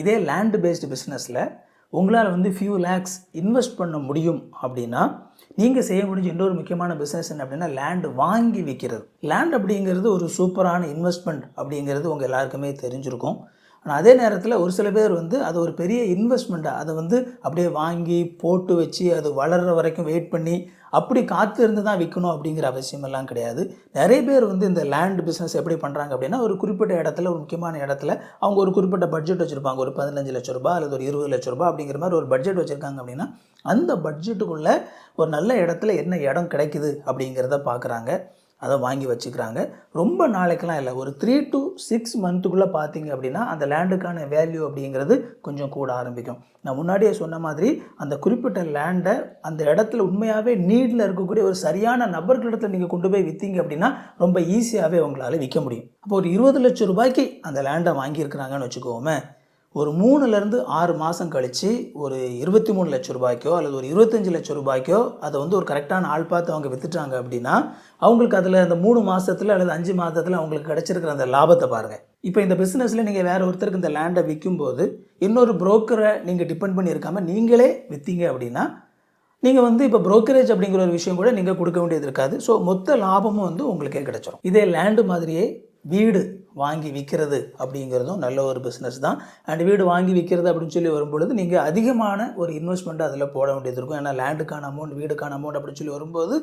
இதே land based பிஸ்னஸில் உங்களால் வந்து ஃபியூ லேக்ஸ் இன்வெஸ்ட் பண்ண முடியும் அப்படின்னா நீங்கள் செய்ய முடிஞ்ச இன்னொரு முக்கியமான பிஸ்னஸ் என்ன அப்படின்னா லேண்டு வாங்கி விற்கிறது லேண்ட் அப்படிங்கிறது ஒரு சூப்பரான இன்வெஸ்ட்மெண்ட் அப்படிங்கிறது உங்கள் எல்லாருக்குமே தெரிஞ்சிருக்கும். ஆனால் அதே நேரத்தில் ஒரு சில பேர் வந்து அது ஒரு பெரிய இன்வெஸ்ட்மெண்ட்டாக அதை வந்து அப்படியே வாங்கி போட்டு வச்சு அது வளர்கிற வரைக்கும் வெயிட் பண்ணி அப்படி காத்து இருந்து தான் விற்கணும் அப்படிங்கிற அவசியமெல்லாம் கிடையாது. நிறைய பேர் வந்து இந்த லேண்ட் பிஸ்னஸ் எப்படி பண்ணுறாங்க அப்படின்னா ஒரு குறிப்பிட்ட இடத்துல ஒரு முக்கியமான இடத்துல அவங்க ஒரு குறிப்பிட்ட பட்ஜெட் வச்சுருப்பாங்க. ஒரு பதினஞ்சு லட்ச ரூபா அல்லது ஒரு இருபது லட்ச ரூபா அப்படிங்கிற மாதிரி ஒரு பட்ஜெட் வச்சுருக்காங்க அப்படின்னா அந்த பட்ஜெட்டுக்குள்ளே ஒரு நல்ல இடத்துல என்ன இடம் கிடைக்குது அப்படிங்கிறத பார்க்குறாங்க அதை வாங்கி வச்சுக்கிறாங்க. ரொம்ப நாளைக்கெல்லாம் இல்லை. ஒரு த்ரீ டு சிக்ஸ் மந்த்துக்குள்ளே பார்த்தீங்க அப்படின்னா அந்த லேண்டுக்கான வேல்யூ அப்படிங்கிறது கொஞ்சம் கூட ஆரம்பிக்கும். நான் முன்னாடியே சொன்ன மாதிரி அந்த குறிப்பிட்ட லேண்டை அந்த இடத்துல உண்மையாகவே நீடில் இருக்கக்கூடிய ஒரு சரியான நபர்களிடத்தில் நீங்கள் கொண்டு போய் விற்றீங்க அப்படின்னா ரொம்ப ஈஸியாகவே உங்களால் விற்க முடியும். அப்போ ஒரு இருபது லட்சம் ரூபாய்க்கு அந்த லேண்டை வாங்கியிருக்கிறாங்கன்னு வச்சுக்கோமே ஒரு மூணுலேருந்து ஆறு மாதம் கழித்து ஒரு இருபத்தி மூணு லட்ச ரூபாய்க்கோ அல்லது ஒரு இருபத்தஞ்சி லட்ச ரூபாய்க்கோ அதை வந்து ஒரு கரெக்டான ஆள் பார்த்து அவங்க விற்றுட்டாங்க அப்படின்னா அவங்களுக்கு அதில் அந்த மூணு மாதத்தில் அல்லது அஞ்சு மாதத்தில் அவங்களுக்கு கிடச்சிருக்கிற அந்த லாபத்தை பாருங்கள் இப்போ இந்த பிஸ்னஸில் நீங்கள் வேறு ஒருத்தருக்கு இந்த லேண்டை விற்கும்போது இன்னொரு புரோக்கரை நீங்கள் டிபெண்ட் பண்ணியிருக்காமல் நீங்களே விற்றீங்க அப்படின்னா நீங்கள் வந்து இப்போ புரோக்கரேஜ் அப்படிங்கிற ஒரு விஷயம் கூட நீங்கள் கொடுக்க வேண்டியது இருக்காது. ஸோ மொத்த லாபமும் வந்து உங்களுக்கே கிடைச்சிரும். இதே லேண்டு மாதிரியே வீடு வாங்கி விற்கிறது அப்படிங்கிறதும் நல்ல ஒரு பிஸ்னஸ் தான். அண்ட் வீடு வாங்கி விற்கிறது அப்படின்னு சொல்லி வரும்பொழுது நீங்கள் அதிகமான ஒரு இன்வெஸ்ட்மெண்ட் அதில் போட வேண்டியது இருக்கும். ஏன்னா லேண்டுக்கான அமௌண்ட் வீடுக்கான அமௌண்ட் அப்படின்னு சொல்லி வரும்போது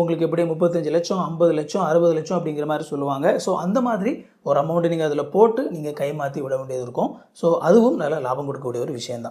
உங்களுக்கு எப்படி முப்பத்தஞ்சு லட்சம் ஐம்பது லட்சம் அறுபது லட்சம் அப்படிங்கிற மாதிரி சொல்லுவாங்க. ஸோ அந்த மாதிரி ஒரு அமௌண்ட்டு நீங்கள் அதில் போட்டு நீங்கள் கைமாற்றி விட வேண்டியது இருக்கும். ஸோ அதுவும் நல்ல லாபம் கொடுக்கக்கூடிய ஒரு விஷயம்தான்.